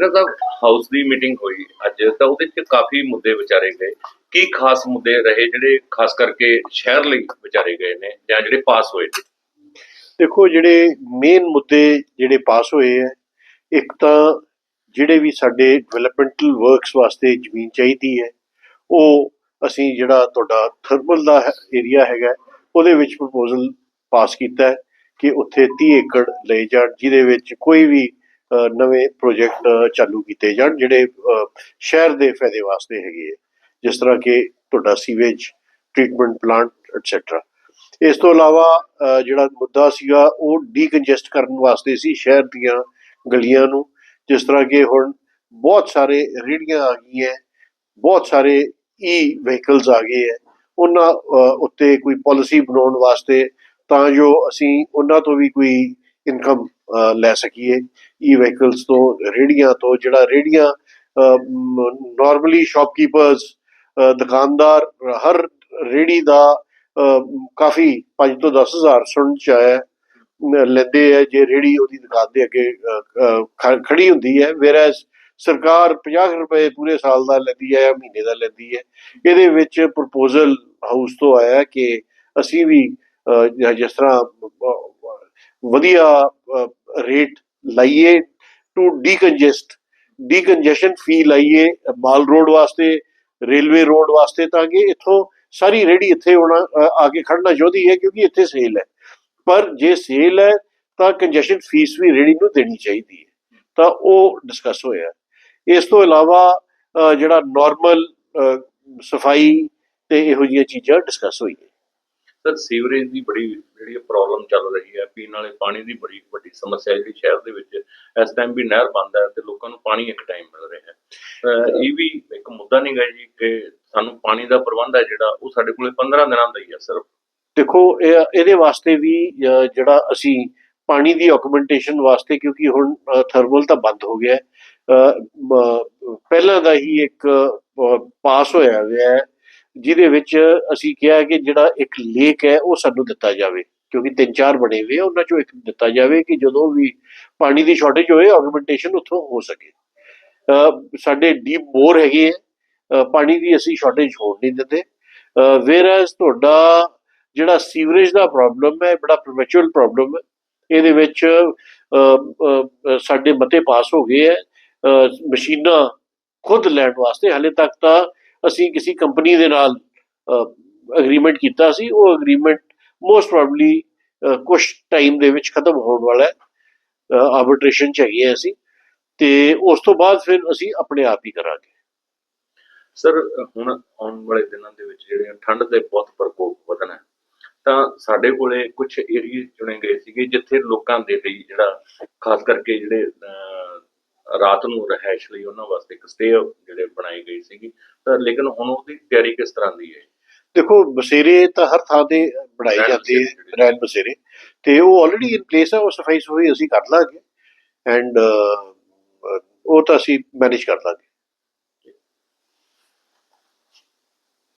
Commissioner ਸਾਹਿਬ house ਦੀ meeting ਹੋਈ ਅੱਜ, ਤਾਂ ਉਹਦੇ 'ਚ ਕਾਫੀ ਮੁੱਦੇ ਵਿਚਾਰੇ ਗਏ। ਕੀ ਖਾਸ ਮੁੱਦੇ ਰਹੇ ਜਿਹੜੇ ਖਾਸ ਕਰਕੇ ਸ਼ਹਿਰ ਲਈ ਵਿਚਾਰੇ ਗਏ ਨੇ ਜਾਂ ਜਿਹੜੇ ਪਾਸ ਹੋਏ ਨੇ? ਦੇਖੋ, ਜਿਹੜੇ ਮੇਨ ਮੁੱਦੇ ਜਿਹੜੇ ਪਾਸ ਹੋਏ ਹੈ, ਇੱਕ ਤਾਂ ਜਿਹੜੇ ਵੀ ਸਾਡੇ ਡਿਵੈਲਪਮੈਂਟਲ ਵਰਕਸ ਵਾਸਤੇ ਜ਼ਮੀਨ ਚਾਹੀਦੀ ਹੈ, ਉਹ ਅਸੀਂ ਜਿਹੜਾ ਤੁਹਾਡਾ ਥਰਮਲ ਦਾ ਏਰੀਆ ਹੈਗਾ ਉਹਦੇ ਵਿੱਚ ਪ੍ਰਪੋਜ਼ਲ ਪਾਸ ਕੀਤਾ ਕਿ ਉੱਥੇ 30 ਏਕੜ ਲਏ ਜਾਣ, ਜਿਹਦੇ ਵਿੱਚ ਕੋਈ ਵੀ ਨਵੇਂ ਪ੍ਰੋਜੈਕਟ ਚਾਲੂ ਕੀਤੇ ਜਾਣ, ਜਿਹੜੇ ਸ਼ਹਿਰ ਦੇ ਫਾਇਦੇ ਵਾਸਤੇ ਹੈਗੇ ਹੈ ਜਿਸ ਤਰ੍ਹਾਂ ਕਿ ਤੁਹਾਡਾ ਸੀਵੇਜ ਟ੍ਰੀਟਮੈਂਟ ਪਲਾਂਟ ਐਟਸੈਟਰਾ ਇਸ ਤੋਂ ਇਲਾਵਾ ਜਿਹੜਾ ਮੁੱਦਾ ਸੀਗਾ, ਉਹ ਡੀਕੰਜੈਸਟ ਕਰਨ ਵਾਸਤੇ ਸੀ ਸ਼ਹਿਰ ਦੀਆਂ ਗਲੀਆਂ ਨੂੰ। ਜਿਸ ਤਰ੍ਹਾਂ ਕਿ ਹੁਣ ਬਹੁਤ ਸਾਰੇ ਰੇਹੜੀਆਂ ਆ ਗਈਆਂ ਬਹੁਤ ਸਾਰੇ ਈ ਵਹੀਕਲਸ ਆ ਗਏ ਹੈ ਉਹਨਾਂ ਉੱਤੇ ਕੋਈ ਪਾਲਿਸੀ ਬਣਾਉਣ ਵਾਸਤੇ ਤਾਂ ਜੋ ਅਸੀਂ ਉਹਨਾਂ ਤੋਂ ਵੀ ਕੋਈ ਇਨਕਮ ਲੈ ਸਕੀਏ। ਈ ਵਹੀਕਲਸ ਤੋਂ, ਰੇਹੜੀਆਂ ਤੋਂ, ਜਿਹੜਾ ਰੇਹੜੀਆਂ ਨਾਰਮਲੀ ਸ਼ਾਪਕੀਪਰਸ ਦੁਕਾਨਦਾਰ, ਹਰ ਰੇਹੜੀ ਦਾ ਕਾਫੀ 5 ਤੋਂ 10000 ਸੁਣਨ ਚ ਆਇਆ ਲੈਂਦੇ ਹੈ, ਜੇ ਰੇਹੜੀ ਉਹਦੀ ਦੁਕਾਨ ਦੇ ਅੱਗੇ ਖੜੀ ਹੁੰਦੀ ਹੈ। ਵੇਰੈਸ ਸਰਕਾਰ 50 ਰੁਪਏ ਪੂਰੇ ਸਾਲ ਦਾ ਲੈਂਦੀ ਹੈ ਜਾਂ ਮਹੀਨੇ ਦਾ ਲੈਂਦੀ ਹੈ। ਇਹਦੇ ਵਿੱਚ ਪ੍ਰਪੋਜ਼ਲ ਹਾਊਸ ਤੋਂ ਆਇਆ ਕਿ ਅਸੀਂ ਵੀ ਜਿਸ ਤਰ੍ਹਾਂ ਵਧੀਆ ਰੇਟ ਲਾਈਏ ਟੂ ਡੀਕੰਜੈਸਟ ਡੀਕੰਜੈਸ਼ਨ ਫੀ ਲਾਈਏ ਮਾਲ ਰੋਡ ਵਾਸਤੇ ਰੇਲਵੇ ਰੋਡ ਵਾਸਤੇ, ਤਾਂ ਕਿ ਇੱਥੋਂ ਸਾਰੀ ਰੇੜੀ ਇੱਥੇ ਹੋਣਾ ਆ ਕੇ ਖੜਨਾ ਚਾਹੁੰਦੀ ਹੈ, ਕਿਉਂਕਿ ਇੱਥੇ ਸੇਲ ਹੈ। ਪਰ ਜੇ ਸੇਲ ਹੈ, ਤਾਂ ਕੰਜੈਸ਼ਨ ਫੀਸ ਵੀ ਰੇੜੀ ਨੂੰ ਦੇਣੀ ਚਾਹੀਦੀ ਹੈ। ਤਾਂ ਉਹ ਡਿਸਕਸ ਹੋਇਆ ਇਸ ਤੋਂ ਇਲਾਵਾ ਜਿਹੜਾ ਨਾਰਮਲ ਸਫ਼ਾਈ ਤੇ ਇਹੋ ਜਿਹੀਆਂ ਚੀਜ਼ਾਂ ਡਿਸਕਸ ਹੋਈਆਂ। ਸਰ ਸੀਵਰੇਜ ਦੀ ਬੜੀ ਜਿਹੜੀ ਪ੍ਰੋਬਲਮ ਚੱਲ ਰਹੀ ਹੈ ਪੀਣ ਵਾਲੇ ਪਾਣੀ ਦੀ ਬੜੀ ਵੱਡੀ ਸਮੱਸਿਆ ਜਿਹੜੀ ਸ਼ਹਿਰ ਦੇ ਵਿੱਚ ਇਸ ਟਾਈਮ ਵੀ ਨਹਿਰ ਬੰਦ ਹੈ ਤੇ ਲੋਕਾਂ ਨੂੰ ਪਾਣੀ ਇੱਕ ਟਾਈਮ ਮਿਲ ਰਿਹਾ ਹੈ। ਇਹ ਵੀ ਇੱਕ ਮੁੱਦਾ ਨਹੀਂ ਗਾ ਜੀ ਕਿ ਸਾਨੂੰ ਪਾਣੀ ਦਾ ਪ੍ਰਬੰਧ ਹੈ ਜਿਹੜਾ ਉਹ ਸਾਡੇ ਕੋਲੇ 15 ਦਿਨਾਂ ਦਾ ਹੀ ਹੈ ਸਿਰਫ। ਦੇਖੋ ਇਹ- ਇਹਦੇ ਵਾਸਤੇ ਵੀ ਜਿਹੜਾ ਅਸੀਂ ਪਾਣੀ ਦੀ ਆਕੂਮੈਂਟੇਸ਼ਨ ਵਾਸਤੇ ਕਿਉਂਕਿ ਹੁਣ ਥਰਮਲ ਤਾਂ ਬੰਦ ਹੋ ਗਿਆ ਪਹਿਲਾਂ ਦਾ ਹੀ ਇੱਕ ਪਾਸ ਹੋਇਆ ਹੋਇਆ ਹੈ। ਜਿਹਦੇ ਵਿੱਚ ਅਸੀਂ ਕਿਹਾ ਕਿ ਜਿਹੜਾ ਇੱਕ ਲੇਕ ਹੈ, ਉਹ ਸਾਨੂੰ ਦਿੱਤਾ ਜਾਵੇ। ਕਿਉਂਕਿ ਤਿੰਨ ਚਾਰ ਬਣੇ ਹੋਏ ਆ, ਉਹਨਾਂ ਚੋਂ ਇੱਕ ਦਿੱਤਾ ਜਾਵੇ ਕਿ ਜਦੋਂ ਵੀ ਪਾਣੀ ਦੀ ਸ਼ਾਰਟੇਜ ਹੋਏ ਆਗਮੈਂਟੇਸ਼ਨ ਉੱਥੋਂ ਹੋ ਸਕੇ। ਸਾਡੇ ਡੀਪ ਬੋਰ ਹੈਗੇ ਹੈ ਪਾਣੀ ਦੀ ਅਸੀਂ ਸ਼ਾਰਟੇਜ ਹੋਣ ਨਹੀਂ ਦਿੰਦੇ। ਵੇਅਰਐਸ ਤੁਹਾਡਾ ਜਿਹੜਾ ਸੀਵਰੇਜ ਦਾ ਪ੍ਰੋਬਲਮ ਹੈ, ਬੜਾ ਪਰਪੈਚੁਅਲ ਪ੍ਰੋਬਲਮ ਹੈ, ਇਹਦੇ ਵਿੱਚ ਸਾਡੇ ਮਤੇ ਪਾਸ ਹੋ ਗਏ ਹੈ। ਮਸ਼ੀਨਾਂ ਖੁਦ ਲੈਣ ਵਾਸਤੇ, ਹਾਲੇ ਤੱਕ ਤਾਂ ਅਸੀਂ ਕਿਸੇ ਕੰਪਨੀ ਦੇ ਨਾਲ ਅਗਰੀਮੈਂਟ ਕੀਤਾ ਸੀ ਉਹ ਅਗਰੀਮੈਂਟ ਮੋਸਟ ਪ੍ਰੋਬਬਲੀ ਕੁਝ ਟਾਈਮ ਦੇ ਵਿੱਚ ਖਤਮ ਹੋਣ ਵਾਲਾ ਹੈ। ਆਰਬਿਟ੍ਰੇਸ਼ਨ ਚ ਹੈਗੇ ਅਸੀਂ ਤੇ ਉਸ ਤੋਂ ਬਾਅਦ ਫਿਰ ਅਸੀਂ ਆਪਣੇ ਆਪ ਹੀ ਕਰਾਂਗੇ। ਸਰ ਹੁਣ ਆਉਣ ਵਾਲੇ ਦਿਨਾਂ ਦੇ ਵਿੱਚ ਜਿਹੜੇ ਠੰਡ ਦੇ ਬਹੁਤ ਪ੍ਰਕੋਪ ਵਧਣਾ ਤਾਂ ਸਾਡੇ ਕੋਲੇ ਕੁਝ ਏਰੀਏ ਚੁਣੇ ਗਏ ਸੀਗੇ ਜਿੱਥੇ ਲੋਕਾਂ ਦੇ ਲਈ ਜਿਹੜਾ ਖਾਸ ਕਰਕੇ ਜਿਹੜੇ ਅਹ, ਰਾਤ ਨੂੰ ਰਹਿائش ਲਈ ਉਹਨਾਂ ਵਾਸਤੇ ਇੱਕ ਸਟੇ ਜਿਹੜੇ ਬਣਾਈ ਗਈ ਸੀਗੀ। ਤਾਂ ਲੇਕਿਨ ਹੁਣ ਉਹਦੀ ਤਿਆਰੀ ਕਿਸ ਤਰ੍ਹਾਂ ਦੀ ਹੈ? ਦੇਖੋ ਬਸੇਰੇ ਤਾਂ ਹਰ ਥਾਂ ਤੇ ਬਣਾਈ ਜਾਂਦੀ ਹੈ ਰੈਲ ਬਸੇਰੇ। ਤੇ ਉਹ ਆਲਰੇਡੀ ਇਨ ਪਲੇਸ ਹੈ ਉਹ ਸਫ਼ਾਈ ਸੁਫਾਈ ਅਸੀਂ ਕਰ ਲਾਂਗੇ। ਐਂਡ ਉਹ ਤਾਂ ਅਸੀਂ ਮੈਨੇਜ ਕਰ ਲਾਂਗੇ।